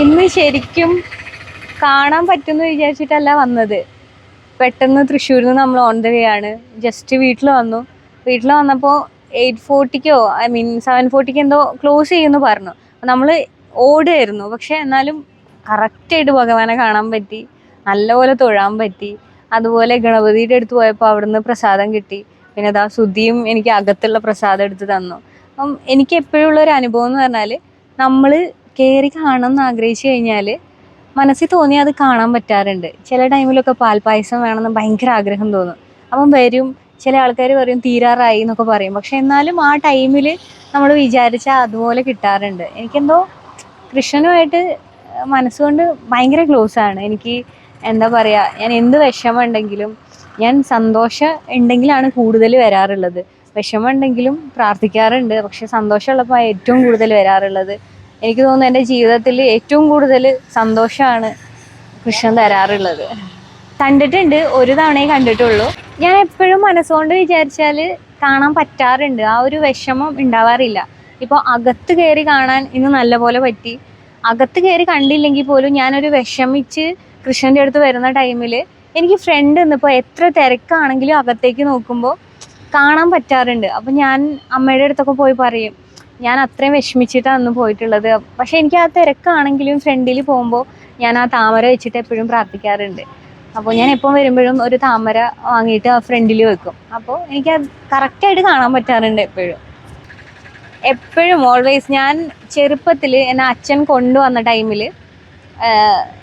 ഇന്ന് ശരിക്കും കാണാൻ പറ്റുമെന്ന് വിചാരിച്ചിട്ടല്ല വന്നത്. പെട്ടെന്ന് തൃശ്ശൂരിൽ നിന്ന് നമ്മൾ ഓൺ ദ വേ ആണ്. ജസ്റ്റ് വീട്ടിൽ വന്നു. വീട്ടിൽ വന്നപ്പോൾ എയ്റ്റ് ഫോർട്ടിക്കോ ഐ മീൻ സെവൻ ഫോർട്ടിക്ക് എന്തോ ക്ലോസ് ചെയ്യുമെന്ന് പറഞ്ഞു. നമ്മൾ ഓടുമായിരുന്നു പക്ഷെ എന്നാലും കറക്റ്റായിട്ട് ഭഗവാനെ കാണാൻ പറ്റി. നല്ലപോലെ തൊഴാൻ പറ്റി. അതുപോലെ ഗണപതിയുടെ അടുത്ത് പോയപ്പോൾ അവിടുന്ന് പ്രസാദം കിട്ടി. പിന്നെ അതാ സുധിയും എനിക്ക് അകത്തുള്ള പ്രസാദം എടുത്ത് തന്നു. അപ്പം എനിക്ക് എപ്പോഴും ഉള്ള ഒരു അനുഭവം എന്ന് പറഞ്ഞാൽ നമ്മൾ കയറി കാണണം എന്ന് ആഗ്രഹിച്ചു കഴിഞ്ഞാൽ മനസ്സിൽ തോന്നി അത് കാണാൻ പറ്റാറുണ്ട്. ചില ടൈമിലൊക്കെ പാൽപ്പായസം വേണമെന്ന് ഭയങ്കര ആഗ്രഹം തോന്നും. അപ്പം വരും ചില ആൾക്കാർ പറയും തീരാറായി എന്നൊക്കെ പറയും. പക്ഷെ എന്നാലും ആ ടൈമിൽ നമ്മൾ വിചാരിച്ചാൽ അതുപോലെ കിട്ടാറുണ്ട്. എനിക്കെന്തോ കൃഷ്ണനുമായിട്ട് മനസ്സുകൊണ്ട് ഭയങ്കര ക്ലോസ് ആണ്. എനിക്ക് എന്താ പറയുക ഞാൻ എന്ത് വിഷമം ഉണ്ടെങ്കിലും ഞാൻ സന്തോഷം ഉണ്ടെങ്കിലാണ് കൂടുതൽ വരാറുള്ളത്. വിഷമം ഉണ്ടെങ്കിലും പ്രാർത്ഥിക്കാറുണ്ട്. പക്ഷെ സന്തോഷമുള്ളപ്പോൾ ഏറ്റവും കൂടുതൽ വരാറുള്ളത് എനിക്ക് തോന്നുന്നു എന്റെ ജീവിതത്തിൽ ഏറ്റവും കൂടുതൽ സന്തോഷമാണ് കൃഷ്ണൻ തരാറുള്ളത്. കണ്ടിട്ടുണ്ട് ഒരു തവണയേ കണ്ടിട്ടുള്ളൂ. ഞാൻ എപ്പോഴും മനസ്സുകൊണ്ട് വിചാരിച്ചാൽ കാണാൻ പറ്റാറുണ്ട്. ആ ഒരു വിഷമം ഉണ്ടാവാറില്ല. ഇപ്പോൾ അകത്ത് കയറി കാണാൻ ഇന്ന് നല്ലപോലെ പറ്റി. അകത്ത് കയറി കണ്ടില്ലെങ്കിൽ പോലും ഞാനൊരു വിഷമിച്ച് കൃഷ്ണന്റെ അടുത്ത് വരുന്ന ടൈമിൽ എനിക്ക് ഫ്രണ്ട് ഇന്നിപ്പോൾ എത്ര തിരക്കാണെങ്കിലും അകത്തേക്ക് നോക്കുമ്പോൾ കാണാൻ പറ്റാറുണ്ട്. അപ്പം ഞാൻ അമ്മയുടെ അടുത്തൊക്കെ പോയി പറയും ഞാൻ അത്രയും വിഷമിച്ചിട്ടാണ് അന്ന് പോയിട്ടുള്ളത്. പക്ഷെ എനിക്ക് ആ തിരക്കാണെങ്കിലും ഫ്രണ്ടിൽ പോകുമ്പോൾ ഞാൻ ആ താമര വെച്ചിട്ട് എപ്പോഴും പ്രാർത്ഥിക്കാറുണ്ട്. അപ്പോൾ ഞാൻ എപ്പോൾ വരുമ്പോഴും ഒരു താമര വാങ്ങിയിട്ട് ആ ഫ്രണ്ടിൽ വെക്കും. അപ്പോൾ എനിക്ക് അത് കറക്റ്റായിട്ട് കാണാൻ പറ്റാറുണ്ട് എപ്പോഴും. എപ്പോഴും ഓൾവേസ് ഞാൻ ചെറുപ്പത്തിൽ എന്നെ അച്ഛൻ കൊണ്ടുവന്ന ടൈമിൽ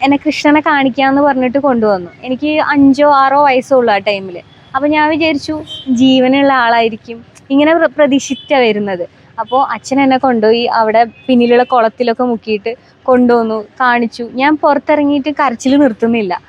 എന്നെ കൃഷ്ണനെ കാണിക്കാന്ന് പറഞ്ഞിട്ട് കൊണ്ടുവന്നു. എനിക്ക് അഞ്ചോ ആറോ വയസ്സുള്ളൂ ആ ടൈമിൽ അപ്പോൾ ഞാൻ വിചാരിച്ചു ജീവനുള്ള ആളായിരിക്കും. ഇങ്ങനെ പ്ര- പ്രതീക്ഷിച്ചാണ് വരുന്നത്. അപ്പോൾ അച്ഛൻ എന്നെ കൊണ്ടുപോയി അവിടെ പിന്നിലുള്ള കുളത്തിലൊക്കെ മുക്കിയിട്ട് കൊണ്ടുവന്നു കാണിച്ചു. ഞാൻ പുറത്തിറങ്ങിയിട്ട് കരച്ചിൽ നിർത്തുന്നില്ല.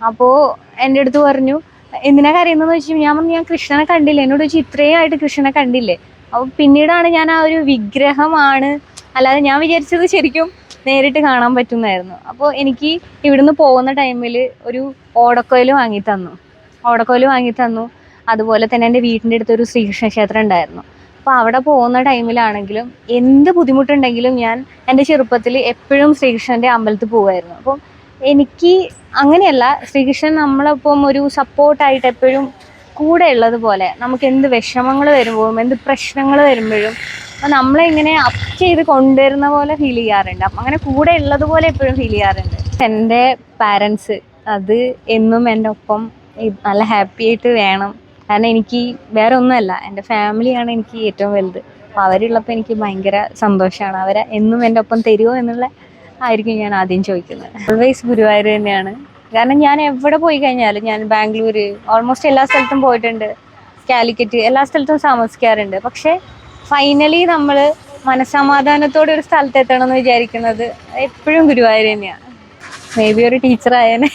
അപ്പോൾ എന്റെ അടുത്ത് പറഞ്ഞു എന്തിനാ കരയുന്നതെന്ന് വെച്ചു ഞാൻ പറഞ്ഞു ഞാൻ കൃഷ്ണനെ കണ്ടില്ല. എന്നോട് ചോദിച്ചു ഇത്രയും ആയിട്ട് കൃഷ്ണനെ കണ്ടില്ലേ? അപ്പോൾ പിന്നീടാണ് ഞാൻ ആ ഒരു വിഗ്രഹമാണ് അല്ലാതെ ഞാൻ വിചാരിച്ചത് ശരിക്കും നേരിട്ട് കാണാൻ പറ്റുന്നതായിരുന്നു. അപ്പോൾ എനിക്ക് ഇവിടുന്ന് പോകുന്ന ടൈമിൽ ഒരു ഓടക്കോയിൽ വാങ്ങി തന്നു. ഓടക്കോയിൽ വാങ്ങി തന്നു. അതുപോലെ തന്നെ എന്റെ വീടിന്റെ അടുത്തൊരു ശ്രീകൃഷ്ണ ക്ഷേത്രം ഉണ്ടായിരുന്നു. അപ്പോൾ അവിടെ പോകുന്ന ടൈമിലാണെങ്കിലും എന്ത് ബുദ്ധിമുട്ടുണ്ടെങ്കിലും ഞാൻ എന്റെ ചെറുപ്പത്തിൽ എപ്പോഴും ശ്രീകൃഷ്ണന്റെ അമ്പലത്തിൽ പോകുമായിരുന്നു അപ്പം എനിക്ക് അങ്ങനെയല്ല ശ്രീകൃഷ്ണൻ നമ്മളിപ്പം ഒരു സപ്പോർട്ടായിട്ട് എപ്പോഴും കൂടെ ഉള്ളത് പോലെ നമുക്ക് എന്ത് വിഷമങ്ങൾ വരുമ്പോഴും എന്ത് പ്രശ്നങ്ങൾ വരുമ്പോഴും അപ്പം നമ്മളെ ഇങ്ങനെ അപ്പ് ചെയ്ത് കൊണ്ടുവരുന്ന പോലെ ഫീൽ ചെയ്യാറുണ്ട്. അപ്പം അങ്ങനെ കൂടെ ഉള്ളത് പോലെ എപ്പോഴും ഫീൽ ചെയ്യാറുണ്ട്. എന്റെ പാരൻസ് അത് എന്നും എന്റെ ഒപ്പം നല്ല ഹാപ്പി ആയിട്ട് വേണം. കാരണം എനിക്ക് വേറെ ഒന്നുമല്ല. എന്റെ ഫാമിലിയാണ് എനിക്ക് ഏറ്റവും വലുത്. അവരുള്ളപ്പോൾ എനിക്ക് ഭയങ്കര സന്തോഷമാണ് അവരെ എന്നും എന്റെ ഒപ്പം തരുമോ എന്നുള്ള ആയിരിക്കും ഞാൻ ആദ്യം ചോദിക്കുന്നത്. ഓൾവേസ് ഗുരുവായൂർ തന്നെയാണ്. കാരണം ഞാൻ എവിടെ പോയി കഴിഞ്ഞാലും ഞാൻ ബാംഗ്ലൂർ ഓൾമോസ്റ്റ് എല്ലാ സ്ഥലത്തും പോയിട്ടുണ്ട്. കാലിക്കറ്റ് എല്ലാ സ്ഥലത്തും താമസിക്കാറുണ്ട്. പക്ഷേ ഫൈനലി നമ്മൾ മനസ്സമാധാനത്തോടെ ഒരു സ്ഥലത്ത് എത്തണം എന്ന് വിചാരിക്കുന്നത് എപ്പോഴും ഗുരുവായൂർ തന്നെയാണ്. മേ ബി ഒരു ടീച്ചർ ആയേനെ.